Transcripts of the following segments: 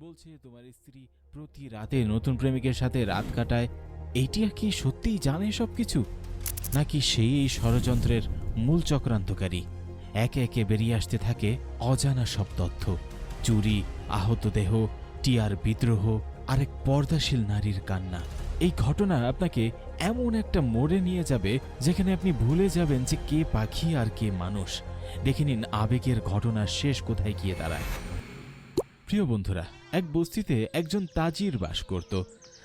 বলছে, তোমার স্ত্রী প্রতি রাতে নতুন প্রেমিকের সাথে রাত কাটায়। আর কি সত্যিই জানে সব কিছু নাকি সেই এই ষড়যন্ত্রের মূল চক্রান্তকারী? একে একে বেরিয়ে আসতে থাকে অজানা সব তথ্য। চুরি, আহত দেহ, টিয়ার বিদ্রোহ, আরেক পর্দাশীল নারীর কান্না। এই ঘটনা আপনাকে এমন একটা মোড়ে নিয়ে যাবে, যেখানে আপনি ভুলে যাবেন যে কে পাখি আর কে মানুষ। দেখে নিন আবেগের ঘটনা শেষ কোথায় গিয়ে দাঁড়ায়। প্রিয় বন্ধুরা এক বস্তিতে একজন তাজির বাস করত।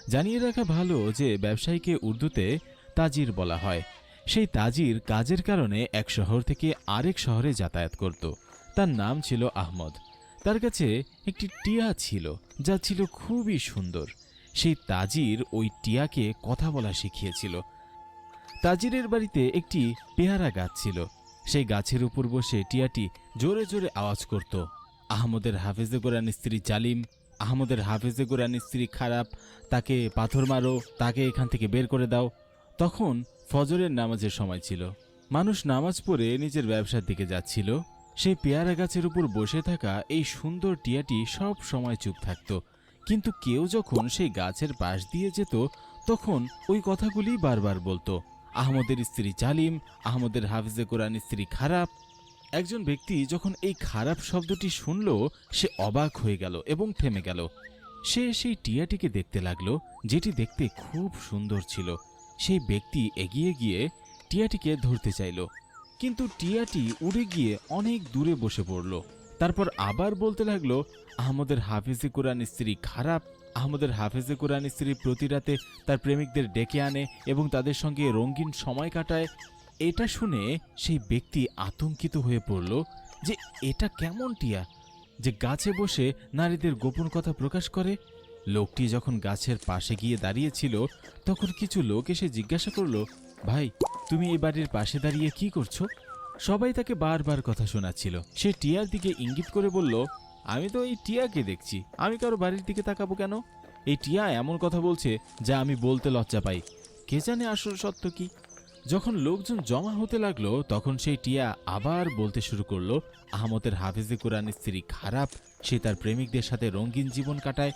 জানিয়ে রাখা ভালো যে ব্যবসায়ীকে উর্দুতে তাজির বলা হয়। সেই তাজির কাজের কারণে এক শহর থেকে আরেক শহরে যাতায়াত করত। তার নাম ছিল আহমদ। তার কাছে একটি টিয়া ছিল, যা ছিল খুবই সুন্দর। সেই তাজির ওই টিয়াকে কথা বলা শিখিয়েছিল। তাজিরের বাড়িতে একটি পেয়ারা গাছ ছিল। সেই গাছের উপর বসে টিয়াটি জোরে জোরে আওয়াজ করত। আহমদের হাফেজে কোরআন স্ত্রী জালিম আহমদের হাফেজে কোরআন স্ত্রী খারাপ, তাকে পাথর মারো, তাকে এখান থেকে বের করে দাও। তখন ফজরের নামাজের সময় ছিল। মানুষ নামাজ পড়ে নিজের ব্যবসার দিকে যাচ্ছিল। সেই পেয়ারা গাছের উপর বসে থাকা এই সুন্দর টিয়াটি সব সময় চুপ থাকত। কিন্তু কেউ যখন সেই গাছের পাশ দিয়ে যেত, তখন ওই কথাগুলি বারবার বলতো। আহমদের স্ত্রী জালিম, আহমদের হাফিজে কোরআন স্ত্রী খারাপ একজন ব্যক্তি যখন এই খারাপ শব্দটি শুনল, সে অবাক হয়ে গেল এবং থেমে গেল। সে সেই টিয়াটিকে দেখতে লাগল, যেটি দেখতে খুব সুন্দর ছিল। সেই ব্যক্তি এগিয়ে গিয়ে টিয়াটিকে ধরতে চাইল। কিন্তু টিয়াটি উড়ে গিয়ে অনেক দূরে বসে পড়ল। তারপর আবার বলতে লাগল, আহমদের হাফিজে কোরআন স্ত্রী খারাপ। আহমদের হাফেজে কোরআন স্ত্রী প্রতি রাতে তার প্রেমিকদের ডেকে আনে এবং তাদের সঙ্গে রঙিন সময় কাটায়। এটা শুনে সেই ব্যক্তি আতঙ্কিত হয়ে পড়ল যে এটা কেমন টিয়া যে গাছে বসে নারীদের গোপন কথা প্রকাশ করে। লোকটি যখন গাছের পাশে গিয়ে দাঁড়িয়েছিল, তখন কিছু লোক এসে জিজ্ঞাসা করল, ভাই, তুমি এই বাড়ির পাশে দাঁড়িয়ে কি করছ? সবাই তাকে বারবার কথা শোনাচ্ছিল। সে টিয়ার দিকে ইঙ্গিত করে বলল, আমি তো এই টিয়াকে দেখছি। আমি কারও বাড়ির দিকে তাকাবো কেন? এই টিয়া এমন কথা বলছে যা আমি বলতে লজ্জা পাই। কে জানে আসল সত্য কি? যখন লোকজন জমা হতে লাগল, তখন সেই টিয়া আবার বলতে শুরু করল, আহমদের হাফিজে কোরআন স্ত্রী খারাপ, সে তার প্রেমিকদের সাথে রঙিন জীবন কাটায়।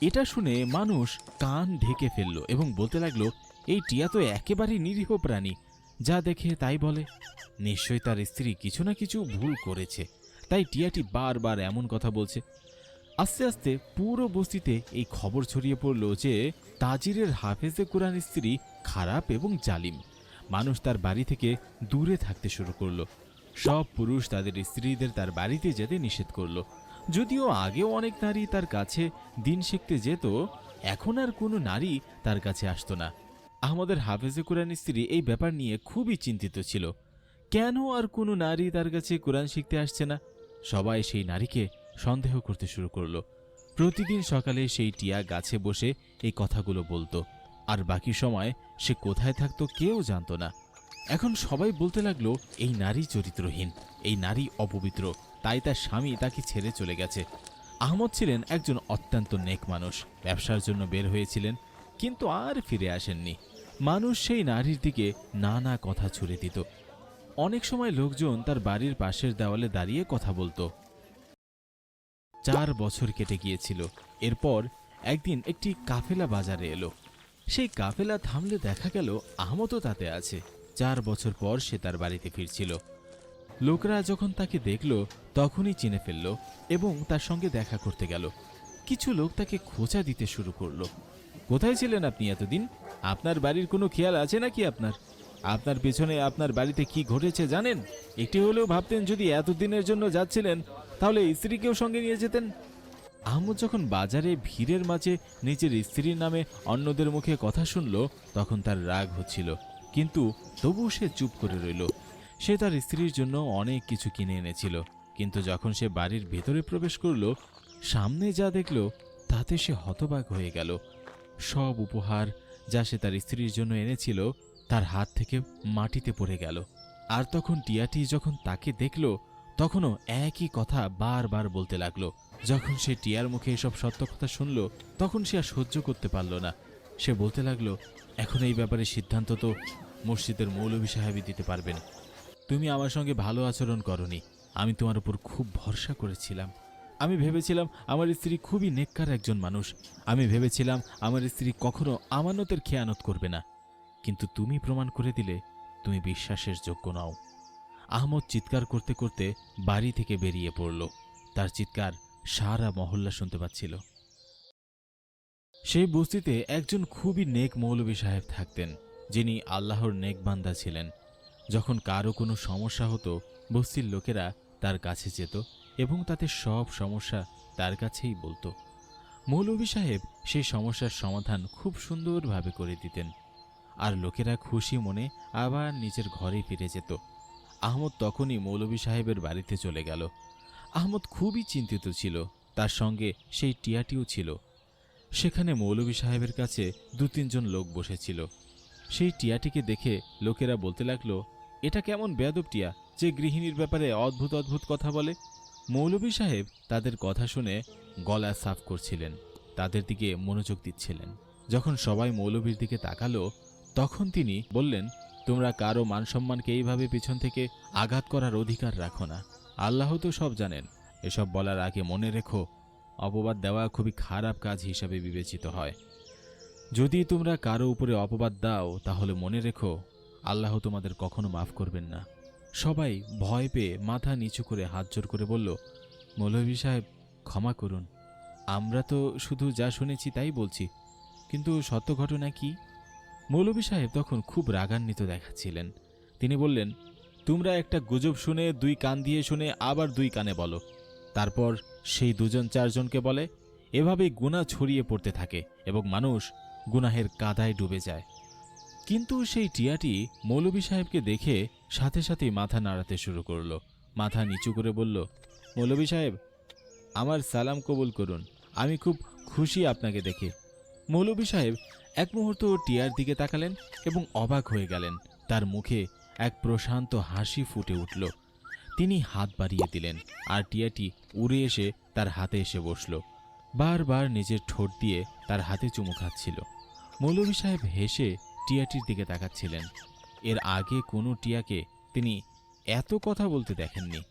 এটা শুনে মানুষ কান ঢেকে ফেলল এবং বলতে লাগল, এই টিয়া তো একেবারেই নিরীহ প্রাণী, যা দেখে তাই বলে। নিশ্চয়ই তার স্ত্রী কিছু না কিছু ভুল করেছে, তাই টিয়াটি বারবার এমন কথা বলছে। আস্তে আস্তে পুরো বস্তিতে এই খবর ছড়িয়ে পড়ল যে, তাজিরের হাফেজে কোরআন স্ত্রী খারাপ এবং জালিম। মানুষ তার বাড়ি থেকে দূরে থাকতে শুরু করল। সব পুরুষ তাদের স্ত্রীদের তার বাড়িতে যেতে নিষেধ করল। যদিও আগেও অনেক নারী তার কাছে দিন শিখতে যেত, এখন আর কোনো নারী তার কাছে আসতো না। আহমদের হাফেজে কোরআন স্ত্রী এই ব্যাপার নিয়ে খুবই চিন্তিত ছিল। কেন আর কোনো নারী তার কাছে কোরআন শিখতে আসছে না? সবাই সেই নারীকে সন্দেহ করতে শুরু করল। প্রতিদিন সকালে সেই টিয়া গাছে বসে এই কথাগুলো বলতো। আর বাকি সময় সে কোথায় থাকতো কেউ জানতো না। এখন সবাই বলতে লাগল, এই নারী চরিত্রহীন, এই নারী অপবিত্র, তাই তার স্বামী তাকে ছেড়ে চলে গেছে। আহমদ ছিলেন একজন অত্যন্ত নেক মানুষ, ব্যবসার জন্য বের হয়েছিলেন, কিন্তু আর ফিরে আসেননি। মানুষ সেই নারীর দিকে নানা কথা ছুড়ে দিত। অনেক সময় লোকজন তার বাড়ির পাশের দেওয়ালে দাঁড়িয়ে কথা বলতো। চার বছর কেটে গিয়েছিল। এরপর একদিন একটি কাফেলা বাজারে এলো। সেই কাফেলা থামলে দেখা গেল আহমদও তাতে আছে। চার বছর পর সে তার বাড়িতে ফিরছিল। লোকরা যখন তাকে দেখল, তখনই চিনে ফেলল এবং তার সঙ্গে দেখা করতে গেল। কিছু লোক তাকে খোঁচা দিতে শুরু করল। কোথায় ছিলেন আপনি এতদিন? আপনার বাড়ির কোনো খেয়াল আছে নাকি আপনার? আপনার পেছনে আপনার বাড়িতে কি ঘটেছে জানেন? একটি হলেও ভাবতেন যদি এতদিনের জন্য যাচ্ছিলেন, তাহলে স্ত্রীকেও সঙ্গে নিয়ে যেতেন। আহমদ যখন বাজারে ভিড়ের মাঝে নিজের স্ত্রীর নামে অন্যদের মুখে কথা শুনল, তখন তার রাগ হচ্ছিল। কিন্তু তবুও সে চুপ করে রইল। সে তার স্ত্রীর জন্য অনেক কিছু কিনে এনেছিল। কিন্তু যখন সে বাড়ির ভেতরে প্রবেশ করল, সামনে যা দেখল, তাতে সে হতবাক হয়ে গেল। সব উপহার যা সে তার স্ত্রীর জন্য এনেছিল, তার হাত থেকে মাটিতে পড়ে গেল। আর তখন টিয়াটি যখন তাকে দেখল তখনও একই কথা বারবার বলতে লাগল। যখন সে টিয়ার মুখে এসব সত্য কথা শুনল, তখন সে আর সহ্য করতে পারল না। সে বলতে লাগল, এখন এই ব্যাপারে সিদ্ধান্ত তো মসজিদের মৌলভী সাহেবই দিতে পারবেন। তুমি আমার সঙ্গে ভালো আচরণ করনি। আমি তোমার উপর খুব ভরসা করেছিলাম। আমি ভেবেছিলাম আমার স্ত্রী খুবই নেককার একজন মানুষ। আমি ভেবেছিলাম আমার স্ত্রী কখনো আমানতের খেয়ানত করবে না। কিন্তু তুমি প্রমাণ করে দিলে, তুমি বিশ্বাসের যোগ্য নও। আহমদ চিৎকার করতে করতে বাড়ি থেকে বেরিয়ে পড়ল। তার চিৎকার সারা মহল্লা শুনতে পাচ্ছিল। সেই বস্তিতে একজন খুবই নেক মৌলভী সাহেব থাকতেন, যিনি আল্লাহর নেক বান্দা ছিলেন। যখন কারও কোনো সমস্যা হতো, বস্তির লোকেরা তার কাছে যেত এবং তাতে সব সমস্যা তার কাছেই বলতো। মৌলভী সাহেব সেই সমস্যার সমাধান খুব সুন্দরভাবে করে দিতেন। আর লোকেরা খুশি মনে আবার নিজের ঘরে ফিরে যেত। আহমদ তখনই মৌলভী সাহেবের বাড়িতে চলে গেল। আহমদ খুবই চিন্তিত ছিল, তার সঙ্গে সেই টিয়াটিও ছিল। সেখানে মৌলভী সাহেবের কাছে দু তিনজন লোক বসেছিল। সেই টিয়াটিকে দেখে লোকেরা বলতে লাগল, এটা কেমন বেয়াদব টিয়া, যে গৃহিণীর ব্যাপারে অদ্ভুত অদ্ভুত কথা বলে? মৌলভী সাহেব তাদের কথা শুনে গলা সাফ করছিলেন, তাদের দিকে মনোযোগ দিচ্ছিলেন। যখন সবাই মৌলভীর দিকে তাকালো, তখন তিনি বললেন তোমরা কারও মানসম্মানকে এইভাবে পিছন থেকে আঘাত করার অধিকার রাখো না। আল্লাহ তো সব জানেন। এসব বলার আগে মনে রেখো, অপবাদ দেওয়া খুবই খারাপ কাজ হিসাবে বিবেচিত হয়। যদি তোমরা কারও উপরে অপবাদ দাও, তাহলে মনে রেখো, আল্লাহ তোমাদের কখনো মাফ করবেন না। সবাই ভয় পেয়ে মাথা নিচু করে হাত জোর করে বলল, মৌলভী সাহেব, ক্ষমা করুন। আমরা তো শুধু যা শুনেছি তাই বলছি। কিন্তু সত্য ঘটনা কি? মৌলভী সাহেব তখন খুব রাগান্বিত দেখাচ্ছিলেন। তিনি বললেন, তোমরা একটা গুজব শুনে দুই কান দিয়ে শুনে আবার দুই কানে বলো। তারপর সেই দুজন চারজনকে বলে, এভাবেই গুণা ছড়িয়ে পড়তে থাকে এবং মানুষ গুনাহের কাদায় ডুবে যায়। কিন্তু সেই টিয়াটি মৌলভী সাহেবকে দেখে সাথে সাথেই মাথা নাড়াতে শুরু করল। মাথা নিচু করে বলল, মৌলভী সাহেব, আমার সালাম কবুল করুন। আমি খুব খুশি আপনাকে দেখে। মৌলভী সাহেব এক মুহূর্ত টিয়ার দিকে তাকালেন এবং অবাক হয়ে গেলেন। তার মুখে এক প্রশান্ত হাসি ফুটে উঠল। তিনি হাত বাড়িয়ে দিলেন আর টিয়াটি উড়ে এসে তার হাতে এসে বসল। বারবার নিজের ঠোঁট দিয়ে তার হাতে চুমু খাচ্ছিল। মৌলভী সাহেব হেসে টিয়াটির দিকে তাকাচ্ছিলেন। এর আগে কোনো টিয়াকে তিনি এত কথা বলতে দেখেননি।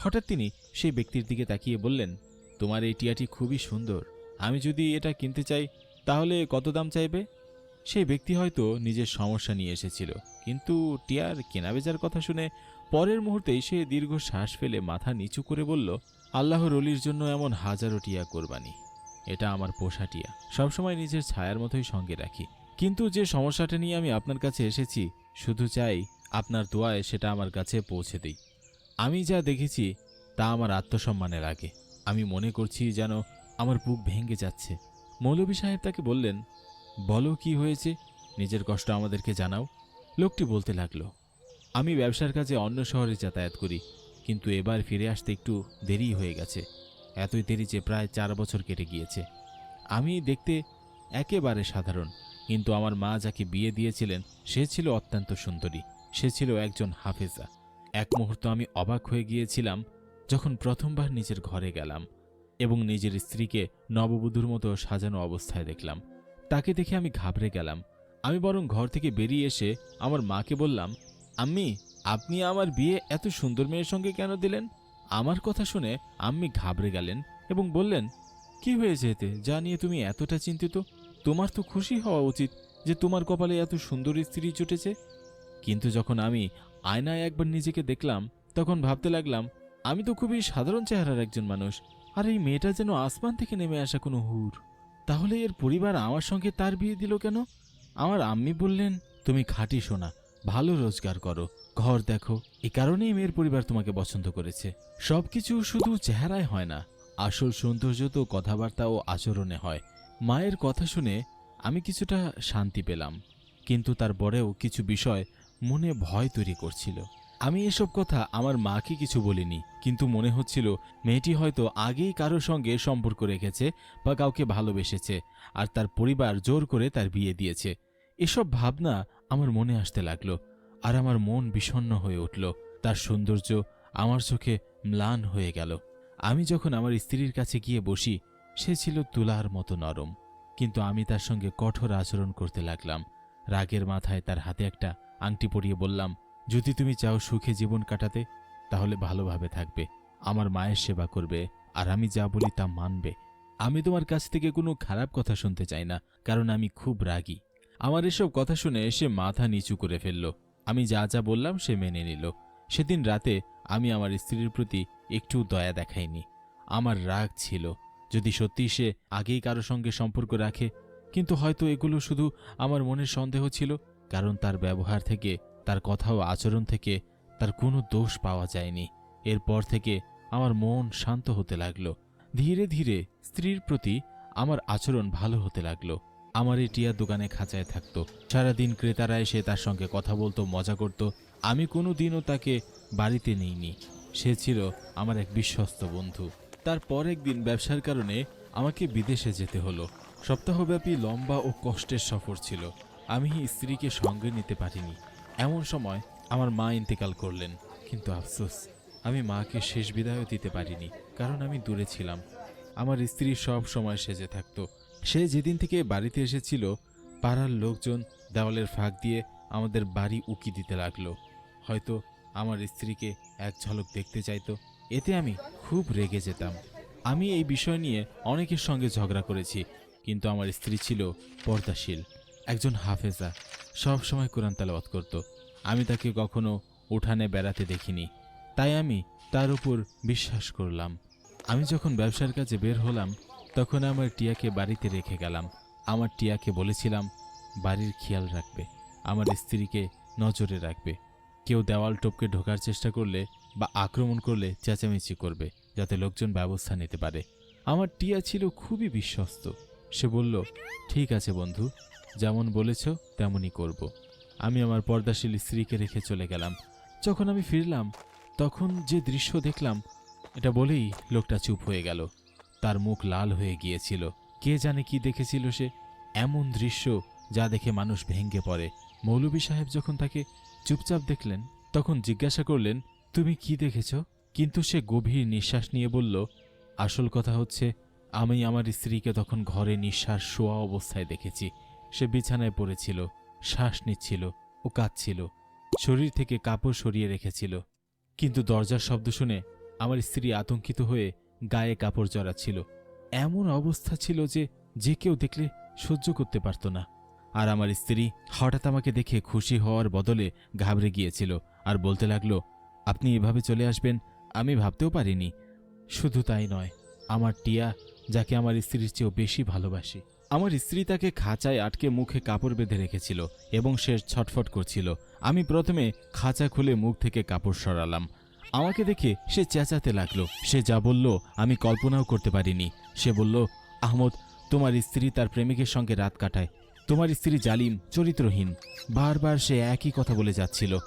হঠাৎ তিনি সেই ব্যক্তির দিকে তাকিয়ে বললেন, তোমার এই টিয়াটি খুবই সুন্দর। আমি যদি এটা কিনতে চাই তাহলে কত দাম চাইবে? সেই ব্যক্তি হয়তো নিজের সমস্যা নিয়ে এসেছিল। কিন্তু টিয়ার কেনাবেচার কথা শুনে পরের মুহূর্তেই সে দীর্ঘ শ্বাস ফেলে মাথা নিচু করে বলল, আল্লাহর অলির জন্য এমন হাজারো টিয়া কোরবানি। এটা আমার পোষা টিয়া। সবসময় নিজের ছায়ার মতোই সঙ্গে রাখি। কিন্তু যে সমস্যাটা নিয়ে আমি আপনার কাছে এসেছি, শুধু চাই আপনার দোয়ায় সেটা আমার কাছে পৌঁছে দিই। আমি যা দেখেছি, তা আমার আত্মসম্মানের আগে। আমি মনে করছি যেন আমার বুক ভেঙে যাচ্ছে। মৌলভী সাহেব তাকে বললেন, বলো কি হয়েছে? নিজের কষ্ট আমাদেরকে জানাও। লোকটি বলতে লাগল, আমি ব্যবসার কাজে অন্য শহরে যাতায়াত করি, কিন্তু এবার ফিরে আসতে একটু দেরি হয়ে গেছে। এতই দেরি যে প্রায় চার বছর কেটে গিয়েছে। আমি দেখতে একেবারে সাধারণ, কিন্তু আমার মা যাকে বিয়ে দিয়েছিলেন, সে ছিল অত্যন্ত সুন্দরী, সে ছিল একজন হাফেজা। এক মুহূর্ত আমি অবাক হয়ে গিয়েছিলাম, যখন প্রথমবার নিজের ঘরে গেলাম। এবং নিজের স্ত্রীকে নববধূর মতো সাজানো অবস্থায় দেখলাম। তাকে দেখে আমি ঘাবড়ে গেলাম। আমি বরং ঘর থেকে বেরিয়ে এসে আমার মাকে বললাম, আম্মি, আপনি আমার বিয়ে এত সুন্দর মেয়ের সঙ্গে কেন দিলেন? আমার কথা শুনে আম্মি ঘাবড়ে গেলেন এবং বললেন, কি হয়েছে এতে? যা নিয়ে তুমি এতটা চিন্তিত? তোমার তো খুশি হওয়া উচিত যে তোমার কপালে এত সুন্দর স্ত্রী জুটেছে। কিন্তু যখন আমি আয়নায় একবার নিজেকে দেখলাম, তখন ভাবতে লাগলাম, আমি তো খুবই সাধারণ চেহারার একজন মানুষ। আর এই মেয়েটা যেন আসমান থেকে নেমে আসা কোনো হুর। তাহলে এর পরিবার আমার সঙ্গে তার বিয়ে দিল কেন? আমার আম্মি বললেন, তুমি খাঁটি শোনা ভালো রোজগার করো, ঘর দেখো। এ কারণেই মেয়ের পরিবার তোমাকে পছন্দ করেছে। সবকিছু শুধু চেহারায় হয় না, আসল সৌন্দর্য তো কথাবার্তা ও আচরণে হয়। মায়ের কথা শুনে আমি কিছুটা শান্তি পেলাম, কিন্তু তার পরেও কিছু বিষয় মনে ভয় তৈরি করছিল। আমি এসব কথা আমার মাকে কিছু বলিনি, কিন্তু মনে হচ্ছিল মেয়েটি হয়তো আগেই কারোর সঙ্গে সম্পর্ক রেখেছে বা কাউকে ভালোবেসেছে, আর তার পরিবার জোর করে তার বিয়ে দিয়েছে। এসব ভাবনা আমার মনে আসতে লাগল, আর আমার মন বিষণ্ণ হয়ে উঠল। তার সৌন্দর্য আমার চোখে ম্লান হয়ে গেল। আমি যখন আমার স্ত্রীর কাছে গিয়ে বসি, সে ছিল তুলার মতো নরম। কিন্তু আমি তার সঙ্গে কঠোর আচরণ করতে লাগলাম। রাগের মাথায় তার হাতে একটা আংটি পরিয়ে বললাম যদি তুমি চাও সুখে জীবন কাটাতে, তাহলে ভালোভাবে থাকবে। আমার মায়ের সেবা করবে, আর আমি যা বলি তা মানবে। আমি তোমার কাছ থেকে কোনো খারাপ কথা শুনতে চাই না, কারণ আমি খুব রাগী। আমার এসব কথা শুনে সে মাথা নিচু করে ফেলল। আমি যা যা বললাম সে মেনে নিল। সেদিন রাতে আমি আমার স্ত্রীর প্রতি একটু দয়া দেখাইনি। আমার রাগ ছিল। যদি সত্যি সে আগেই কারও সঙ্গে সম্পর্ক রাখে, কিন্তু হয়তো এগুলো শুধু আমার মনের সন্দেহ ছিল, কারণ তার ব্যবহার থেকে তার কথা ও আচরণ থেকে তার কোনো দোষ পাওয়া যায়নি। এরপর থেকে আমার মন শান্ত হতে লাগল। ধীরে ধীরে স্ত্রীর প্রতি আমার আচরণ ভালো হতে লাগল। আমার এই টিয়া দোকানে খাঁচায় থাকতো। সারাদিন ক্রেতারা এসে তার সঙ্গে কথা বলতো, মজা করত। আমি কোনো দিনও তাকে বাড়িতে নেইনি। সে ছিল আমার এক বিশ্বস্ত বন্ধু। তার তারপর একদিন ব্যবসার কারণে আমাকে বিদেশে যেতে হলো। সপ্তাহব্যাপী লম্বা ও কষ্টের সফর ছিল। আমি স্ত্রীকে সঙ্গে নিতে পারিনি। এমন সময় আমার মা ইন্তেকাল করলেন। কিন্তু আফসোস, আমি মাকে শেষ বিদায়ও দিতে পারিনি, কারণ আমি দূরে ছিলাম। আমার স্ত্রী সব সময় সেজে থাকতো। সে যেদিন থেকে বাড়িতে এসেছিল, পাড়ার লোকজন দেওয়ালের ফাঁক দিয়ে আমাদের বাড়ি উকি দিতে লাগল। হয়তো আমার স্ত্রীকে এক ঝলক দেখতে চাইতো। এতে আমি খুব রেগে যেতাম। আমি এই বিষয় নিয়ে অনেকের সঙ্গে ঝগড়া করেছি, কিন্তু আমার স্ত্রী ছিল পর্দাশীল, একজন হাফেজা। সব সময় কোরআন তালাওয়াত করত। আমি তাকে কখনো উঠানে বেড়াতে দেখিনি। তাই আমি তার উপর বিশ্বাস করলাম। আমি যখন ব্যবসার কাজে বের হলাম, তখন আমার টিয়াকে বাড়িতে রেখে গেলাম। আমার টিয়াকে বলেছিলাম, বাড়ির খেয়াল রাখবে। আমার স্ত্রীকে নজরে রাখবে। কেউ দেওয়াল টোপকে ঢোকার চেষ্টা করলে বা আক্রমণ করলে চেঁচামেচি করবে, যাতে লোকজন ব্যবস্থা নিতে পারে। আমার টিয়া ছিল খুবই বিশ্বস্ত। সে বলল, ঠিক আছে বন্ধু যেমন বলেছ, তেমনই করব। আমি আমার পর্দাশীল স্ত্রীকে রেখে চলে গেলাম। যখন আমি ফিরলাম, তখন যে দৃশ্য দেখলাম, এটা বলেই লোকটা চুপ হয়ে গেল। তার মুখ লাল হয়ে গিয়েছিল। কে জানে কি দেখেছিল সে? এমন দৃশ্য যা দেখে মানুষ ভেঙ্গে পড়ে। মৌলভী সাহেব যখন তাকে চুপচাপ দেখলেন, তখন জিজ্ঞাসা করলেন, তুমি কি দেখেছ? কিন্তু সে গভীর নিঃশ্বাস নিয়ে বলল, আসল কথা হচ্ছে, আমি আমার স্ত্রীকে তখন ঘরে নিঃশ্বাস শোয়া অবস্থায় দেখেছি। সে বিছানায় পড়েছিল, শ্বাস নিচ্ছিল ও কাঁদছিল। শরীর থেকে কাপড় সরিয়ে রেখেছিল। কিন্তু দরজার শব্দ শুনে আমার স্ত্রী আতঙ্কিত হয়ে গায়ে কাপড় জড়াচ্ছিল। এমন অবস্থা ছিল যে যে কেউ দেখলে সহ্য করতে পারত না। আর আমার স্ত্রী হঠাৎ আমাকে দেখে খুশি হওয়ার বদলে ঘাবড়ে গিয়েছিল আর বলতে লাগল, আপনি এভাবে চলে আসবেন, আমি ভাবতেও পারিনি। শুধু তাই নয়, আমার টিয়া, যাকে আমার স্ত্রীর চেয়েও বেশি ভালোবাসি আমার স্ত্রী তাকে খাঁচায় আটকে মুখে কাপড় বেঁধে রেখেছিল এবং সে ছটফট করছিল। আমি প্রথমে খাঁচা খুলে মুখ থেকে কাপড় সরালাম। আমাকে দেখে সে চেঁচাতে লাগল। সে যা বলল, আমি কল্পনাও করতে পারিনি। সে বলল, আহমদ, তোমার স্ত্রী তার প্রেমিকের সঙ্গে রাত কাটায়। তোমার স্ত্রী জালিম, চরিত্রহীন। বারবার সে একই কথা বলে যাচ্ছিল।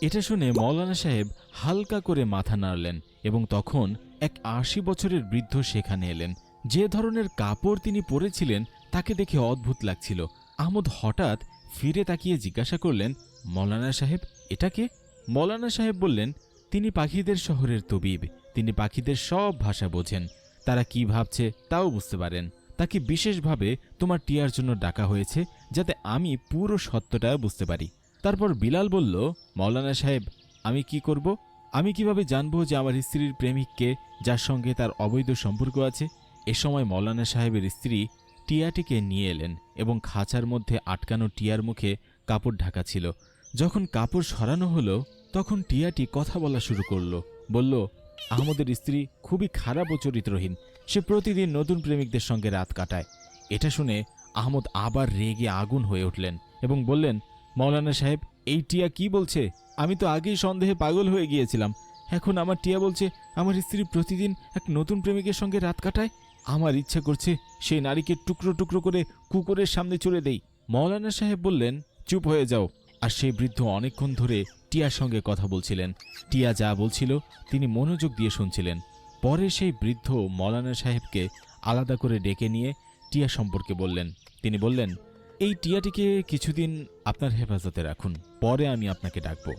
এটা শুনে মৌলানা সাহেব হালকা করে মাথা নাড়লেন এবং তখন এক আশি বছরের বৃদ্ধ সেখানে এলেন। যে ধরনের কাপড় তিনি পরেছিলেন তাকে দেখে অদ্ভুত লাগছিল। আহমদ হঠাৎ ফিরে তাকিয়ে জিজ্ঞাসা করলেন, মৌলানা সাহেব এটাকে মৌলানা সাহেব বললেন, তিনি পাখিদের শহরের তবিব। তিনি পাখিদের সব ভাষা বোঝেন। তারা কি ভাবছে তাও বুঝতে পারেন। তাকে বিশেষভাবে তোমার টিয়ার জন্য ডাকা হয়েছে যাতে আমি পুরো সত্যটা বুঝতে পারি। তারপর বিলাল বলল, মৌলানা সাহেব, আমি কি করব? আমি কীভাবে জানব যে আমার স্ত্রীর প্রেমিককে যার সঙ্গে তার অবৈধ সম্পর্ক আছে? এ সময় মৌলানা সাহেবের স্ত্রী টিয়াটিকে নিয়ে এলেন এবং খাঁচার মধ্যে আটকানো টিয়ার মুখে কাপড় ঢাকা ছিল। যখন কাপড় সরানো হলো, তখন টিয়াটি কথা বলা শুরু করল। বলল আহমদের স্ত্রী খুবই খারাপ ও চরিত্রহীন। সে প্রতিদিন নতুন প্রেমিকদের সঙ্গে রাত কাটায়। এটা শুনে আহমদ আবার রেগে আগুন হয়ে উঠলেন এবং বললেন, মৌলানা সাহেব, এই টিয়া কি বলছে? আমি তো আগেই সন্দেহে পাগল হয়ে গিয়েছিলাম। এখন আমার টিয়া বলছে, আমার স্ত্রী প্রতিদিন এক নতুন প্রেমিকের সঙ্গে রাত কাটায়? আমার ইচ্ছা করছে সেই নারীকে টুকরো টুকরো করে কুকুরের সামনে চড়ে দেই। মৌলানা সাহেব বললেন, চুপ হয়ে যাও। আর সেই বৃদ্ধ অনেকক্ষণ ধরে টিয়ার সঙ্গে কথা বলছিলেন। টিয়া যা বলছিল, তিনি মনোযোগ দিয়ে শুনছিলেন। পরে সেই বৃদ্ধ মৌলানা সাহেবকে আলাদা করে ডেকে নিয়ে টিয়া সম্পর্কে বললেন। তিনি বললেন, এই টিয়াটিকে কিছুদিন আপনার হেফাজতে রাখুন, পরে আমি আপনাকে ডাকব।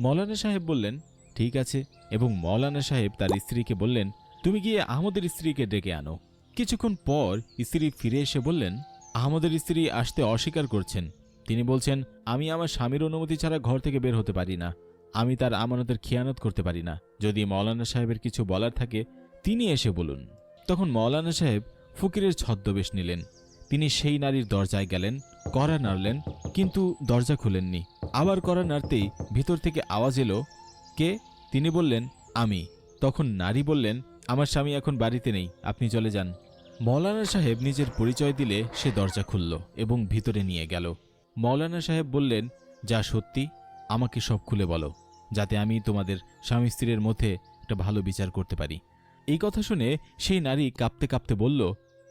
মৌলানা সাহেব বললেন, ঠিক আছে। এবং মৌলানা সাহেব তার স্ত্রীকে বললেন, তুমি গিয়ে আহমদের স্ত্রীকে ডেকে আনো। কিছুক্ষণ পর স্ত্রী ফিরে এসে বললেন, আহমদের স্ত্রী আসতে অস্বীকার করছেন। তিনি বলছেন, আমি আমার স্বামীর অনুমতি ছাড়া ঘর থেকে বের হতে পারি না। আমি তার আমানতের খেয়ানত করতে পারি না। যদি মৌলানা সাহেবের কিছু বলার থাকে, তিনি এসে বলুন। তখন মৌলানা সাহেব ফকিরের ছদ্মবেশ নিলেন। তিনি সেই নারীর দরজায় গেলেন, কড়া নাড়লেন, কিন্তু দরজা খুলেননি। আবার কড়া নাড়তেই ভিতর থেকে আওয়াজ এলো, কে? তিনি বললেন, আমি। তখন নারী বললেন আমার স্বামী এখন বাড়িতে নেই, আপনি চলে যান। মৌলানা সাহেব নিজের পরিচয় দিলে সে দরজা খুলল এবং ভিতরে নিয়ে গেল। মৌলানা সাহেব বললেন, যা সত্যি, আমাকে সব খুলে বলো, যাতে আমি তোমাদের স্বামী স্ত্রীর মধ্যে একটা ভালো বিচার করতে পারি। এই কথা শুনে সেই নারী কাঁপতে কাঁপতে বলল,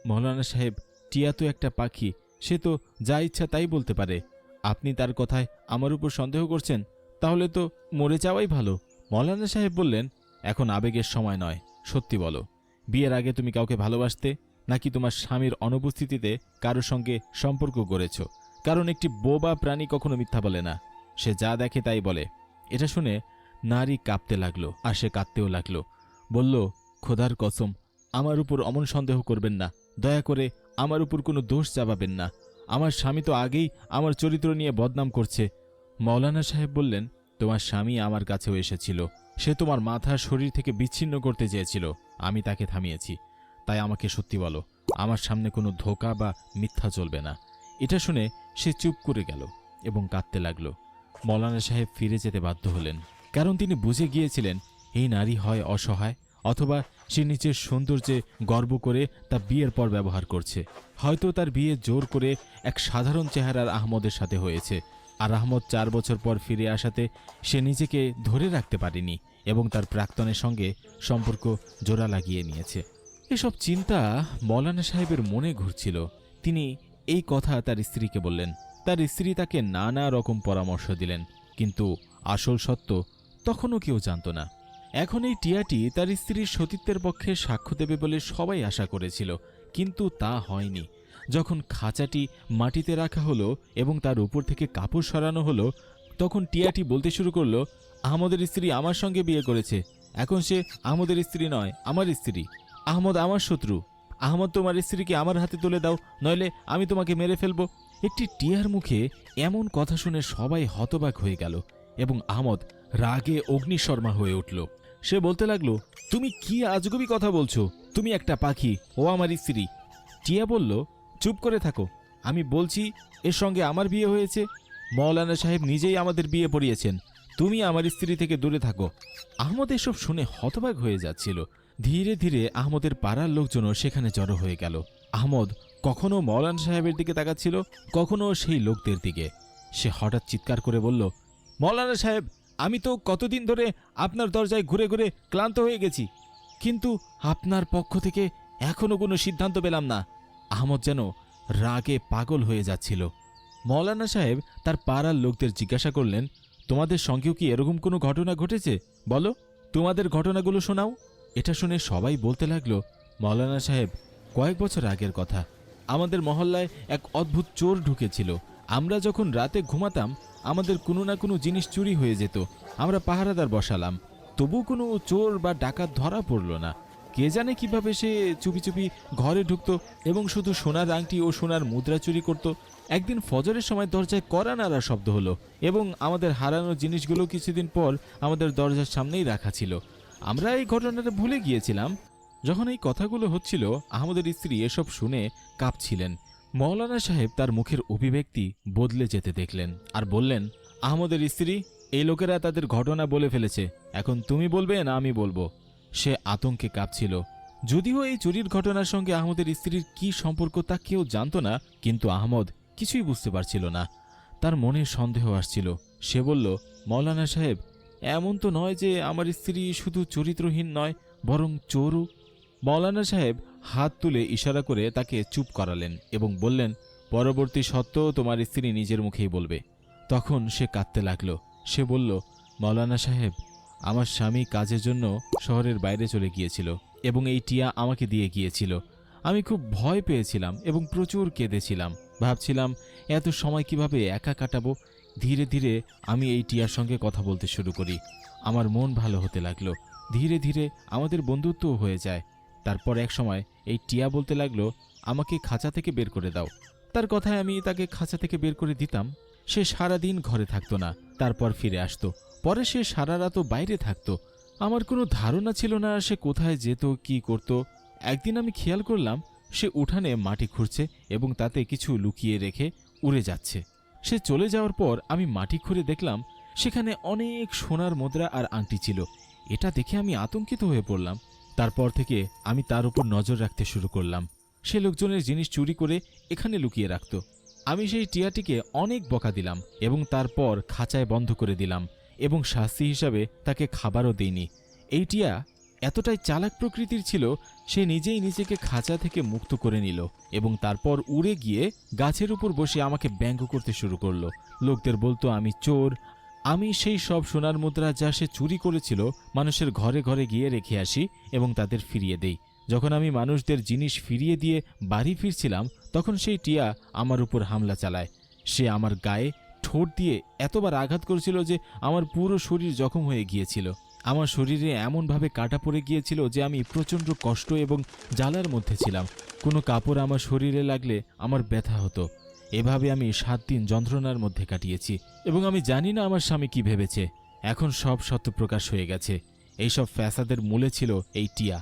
মৌলানা সাহেব, টিয়া তো একটা পাখি, সে তো যা ইচ্ছা তাই বলতে পারে। আপনি তার কথায় আমার উপর সন্দেহ করছেন, তাহলে তো মরে যাওয়াই ভালো। মৌলানা সাহেব বললেন, এখন আবেগের সময় নয় সত্যি বলো, বিয়ের আগে তুমি কাউকে ভালোবাসতে নাকি তোমার স্বামীর অনুপস্থিতিতে কারোর সঙ্গে সম্পর্ক গড়েছ? কারণ একটি বোবা প্রাণী কখনো মিথ্যা বলে না। সে যা দেখে তাই বলে। এটা শুনে নারী কাঁপতে লাগল, আর সে কাঁদতেও লাগল। বলল, খোদার কসম, আমার উপর অমন সন্দেহ করবেন না। দয়া করে আমার উপর কোনো দোষ চাপাবেন না। আমার স্বামী তো আগেই আমার চরিত্র নিয়ে বদনাম করছে। মৌলানা সাহেব বললেন, তোমার স্বামী আমার কাছেও এসেছিল। সে তোমার মাথা শরীর থেকে বিচ্ছিন্ন করতে চেয়েছিল। আমি তাকে থামিয়েছি। তাই আমাকে সত্যি বলো, আমার সামনে কোনো ধোকা বা মিথ্যা চলবে না। এটা শুনে সে চুপ করে গেল এবং কাঁদতে লাগল। মৌলানা সাহেব ফিরে যেতে বাধ্য হলেন। কারণ তিনি বুঝে গিয়েছিলেন, এই নারী হয় অসহায় অথবা সে নিজের সৌন্দর্যে গর্ব করে তা বিয়ের পর ব্যবহার করছে। হয়তো তার বিয়ে জোর করে এক সাধারণ চেহারার আহমদের সাথে হয়েছে। আর আহমদ চার বছর পর ফিরে আসাতে সে নিজেকে ধরে রাখতে পারেনি এবং তার প্রাক্তনের সঙ্গে সম্পর্ক জোড়া লাগিয়ে নিয়েছে। এসব চিন্তা মৌলানা সাহেবের মনে ঘুরছিল। তিনি এই কথা তার স্ত্রীকে বললেন। তার স্ত্রী তাকে নানা রকম পরামর্শ দিলেন, কিন্তু আসল সত্য তখনও কেউ জানত না। এখন এই টিয়াটি তার স্ত্রীর সতীত্বের পক্ষে সাক্ষ্য দেবে বলে সবাই আশা করেছিল, কিন্তু তা হয়নি। যখন খাঁচাটি মাটিতে রাখা হলো এবং তার উপর থেকে কাপড় সরানো হলো, তখন টিয়াটি বলতে শুরু করল, আহমদের স্ত্রী আমার সঙ্গে বিয়ে করেছে। এখন সে আহমদের স্ত্রী নয়, আমার স্ত্রী। আহমদ আমার শত্রু। আহমদ তোমার স্ত্রীকে আমার হাতে তুলে দাও, নইলে আমি তোমাকে মেরে ফেলব। একটি টিয়ার মুখে এমন কথা শুনে সবাই হতবাক হয়ে গেল এবং আহমদ রাগে অগ্নিশর্মা হয়ে উঠল। সে বলতে লাগল, তুমি কি আজগবি কথা বলছো? তুমি একটা পাখি, ও আমার স্ত্রী। টিয়া বলল চুপ করে থাকো। আমি বলছি, এর সঙ্গে আমার বিয়ে হয়েছে। মৌলানা সাহেব নিজেই আমাদের বিয়ে পড়িয়েছেন। তুমি আমার স্ত্রী থেকে দূরে থাকো। আহমদ এসব শুনে হতবাক হয়ে যাচ্ছিল। ধীরে ধীরে আহমদের পাড়ার লোকজনও সেখানে জড়ো হয়ে গেল। আহমদ কখনো মৌলানা সাহেবের দিকে তাকাচ্ছিল, কখনো সেই লোকদের দিকে। সে হঠাৎ চিৎকার করে বলল, মৌলানা সাহেব, আমি তো কতদিন ধরে আপনার দরজায় ঘুরে ঘুরে ক্লান্ত হয়ে গেছি। কিন্তু আপনার পক্ষ থেকে এখনও কোনো সিদ্ধান্ত পেলাম না। আহমদ যেন রাগে পাগল হয়ে যাচ্ছিল। মৌলানা সাহেব তার পাড়ার লোকদের জিজ্ঞাসা করলেন, তোমাদের সঙ্গেও কি এরকম কোনো ঘটনা ঘটেছে? বলো, তোমাদের ঘটনাগুলো শোনাও। এটা শুনে সবাই বলতে লাগল, মৌলানা সাহেব, কয়েক বছর আগের কথা। আমাদের মহল্লায় এক অদ্ভুত চোর ঢুকেছিল। আমরা যখন রাতে ঘুমাতাম, আমাদের কোনো না কোনো জিনিস চুরি হয়ে যেত। আমরা পাহারাদার বসালাম। তবু কোনো চোর বা ডাকাত ধরা পড়ল না। কে জানে কীভাবে সে চুপি চুপি ঘরে ঢুকতো এবং শুধু সোনার আংটি ও সোনার মুদ্রা চুরি করত। একদিন ফজরের সময় দরজায় কড়া নাড়ার শব্দ হলো এবং আমাদের হারানো জিনিসগুলো কিছুদিন পর আমাদের দরজার সামনেই রাখা ছিল। আমরা এই ঘটনাটা ভুলে গিয়েছিলাম। যখন এই কথাগুলো হচ্ছিল, আহমদের স্ত্রী এসব শুনে কাঁপছিলেন। মৌলানা সাহেব তার মুখের অভিব্যক্তি বদলে যেতে দেখলেন আর বললেন, আহমদের স্ত্রী, এই লোকেরা তাদের ঘটনা বলে ফেলেছে। এখন তুমি বলবে না আমি বলব। সে আতঙ্কে কাঁপছিল। যদিও এই চুরির ঘটনার সঙ্গে আহমদের স্ত্রীর কি সম্পর্ক তা কেউ জানত না, কিন্তু আহমদ কিছুই বুঝতে পারছিল না। তার মনে সন্দেহ আসছিল। সে বলল, মৌলানা সাহেব, এমন তো নয় যে আমার স্ত্রী শুধু চরিত্রহীন নয়, বরং চোরও। মৌলানা সাহেব হাত তুলে ইশারা করে তাকে চুপ করালেন এবং বললেন, পরবর্তী সত্য তোমার স্ত্রী নিজের মুখেই বলবে। তখন সে কাঁদতে লাগল। সে বলল, মৌলানা সাহেব আমার স্বামী কাজের জন্য শহরের বাইরে চলে গিয়েছিল এবং এই টিয়া আমাকে দিয়ে গিয়েছিল। আমি খুব ভয় পেয়েছিলাম এবং প্রচুর কেঁদেছিলাম। ভাবছিলাম, এত সময় কীভাবে একা কাটাবো? ধীরে ধীরে আমি এই টিয়ার সঙ্গে কথা বলতে শুরু করি। আমার মন ভালো হতে লাগল। ধীরে ধীরে আমাদের বন্ধুত্বও হয়ে যায়। তারপর এক সময় এই টিয়া বলতে লাগল, আমাকে খাঁচা থেকে বের করে দাও। তার কথায় আমি তাকে খাঁচা থেকে বের করে দিতাম। সে সারা দিন ঘরে থাকতো না, তারপর ফিরে আসতো। পরে সে সারা রাতও বাইরে থাকতো। আমার কোনো ধারণা ছিল না সে কোথায় যেত, কি করত। একদিন আমি খেয়াল করলাম, সে উঠানে মাটি খুঁড়ছে এবং তাতে কিছু লুকিয়ে রেখে উড়ে যাচ্ছে। সে চলে যাওয়ার পর আমি মাটি খুঁড়ে দেখলাম, সেখানে অনেক সোনার মুদ্রা আর আংটি ছিল। এটা দেখে আমি আতঙ্কিত হয়ে পড়লাম। তারপর থেকে আমি তার উপর নজর রাখতে শুরু করলাম। সে লোকজনের জিনিস চুরি করে এখানে লুকিয়ে রাখত। আমি সেই টিয়াটিকে অনেক বকা দিলাম এবং তারপর খাঁচায় বন্ধ করে দিলাম এবং শাস্তি হিসাবে তাকে খাবারও দিইনি। এই টিয়া এতটাই চালাক প্রকৃতির ছিল, সে নিজেই নিজেকে খাঁচা থেকে মুক্ত করে নিল এবং তারপর উড়ে গিয়ে গাছের উপর বসে আমাকে ব্যঙ্গ করতে শুরু করল। লোকদের বলতো, আমি চোর। আমি সেই সব সোনার মুদ্রা যা সে চুরি করেছিল মানুষের ঘরে ঘরে গিয়ে রেখে আসি এবং তাদের ফিরিয়ে দেই। যখন আমি মানুষদের জিনিস ফিরিয়ে দিয়ে বাড়ি ফিরছিলাম, তখন সেই টিয়া আমার উপর হামলা চালায়। সে আমার গায়ে ঠোঁট দিয়ে এতবার আঘাত করেছিল যে আমার পুরো শরীর জখম হয়ে গিয়েছিল। আমার শরীরে এমনভাবে কাটা পড়ে গিয়েছিল যে আমি প্রচণ্ড কষ্ট এবং জ্বালার মধ্যে ছিলাম। কোনো কাপড় আমার শরীরে লাগলে আমার ব্যথা হতো। এভাবে আমি সাত দিন যন্ত্রণার মধ্যে কাটিয়েছি এবং আমি জানি না আমার স্বামী কি ভেবেছে। এখন সব সত্য প্রকাশ হয়ে গেছে। এইসব ফ্যাসাদের মূলে ছিল এই টিয়া।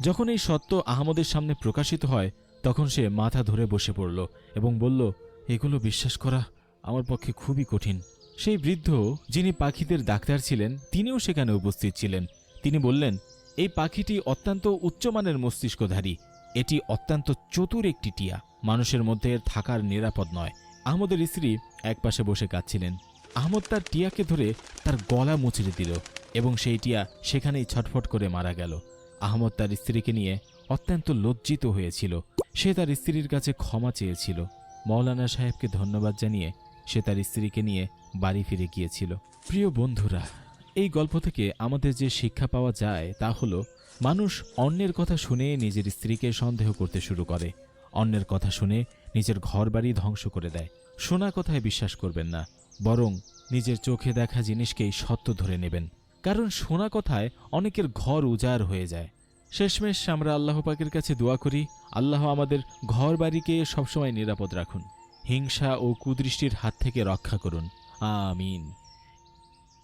যখন এই সত্য আহমদের সামনে প্রকাশিত হয়, তখন সে মাথা ধরে বসে পড়ল এবং বলল, এগুলো বিশ্বাস করা আমার পক্ষে খুবই কঠিন। সেই বৃদ্ধ, যিনি পাখিদের ডাক্তার ছিলেন, তিনিও সেখানে উপস্থিত ছিলেন। তিনি বললেন, এই পাখিটি অত্যন্ত উচ্চমানের মস্তিষ্কধারী। এটি অত্যন্ত চতুর একটি টিয়া। মানুষের মধ্যে থাকার নিরাপদ নয়। আহমদের স্ত্রী একপাশে বসে কাঁদছিলেন। আহমদ তার টিয়াকে ধরে তার গলা মুচড়ে দিল এবং সেই টিয়া সেখানেই ছটফট করে মারা গেল। আহমদ তার স্ত্রীকে নিয়ে অত্যন্ত লজ্জিত হয়েছিল। সে তার স্ত্রীর কাছে ক্ষমা চেয়েছিল। মৌলানা সাহেবকে ধন্যবাদ জানিয়ে সে তার স্ত্রীকে নিয়ে বাড়ি ফিরে গিয়েছিল। প্রিয় বন্ধুরা, এই গল্প থেকে আমাদের যে শিক্ষা পাওয়া যায় তা হলো, মানুষ অন্যের কথা শুনে নিজের স্ত্রীকে সন্দেহ করতে শুরু করে। অন্যের কথা শুনে নিজের ঘরবাড়ি ধ্বংস করে দেয়। শোনা কথায় বিশ্বাস করবেন না, বরং নিজের চোখে দেখা জিনিসকেই সত্য ধরে নেবেন। কারণ শোনা কথায় অনেকের ঘর উজাড় হয়ে যায়। শেষমেশ আমরা আল্লাহ পাকের কাছে দোয়া করি, আল্লাহ আমাদের ঘর বাড়িকে সবসময় নিরাপদ রাখুন, হিংসা ও কুদৃষ্টির হাত থেকে রক্ষা করুন। আমিন।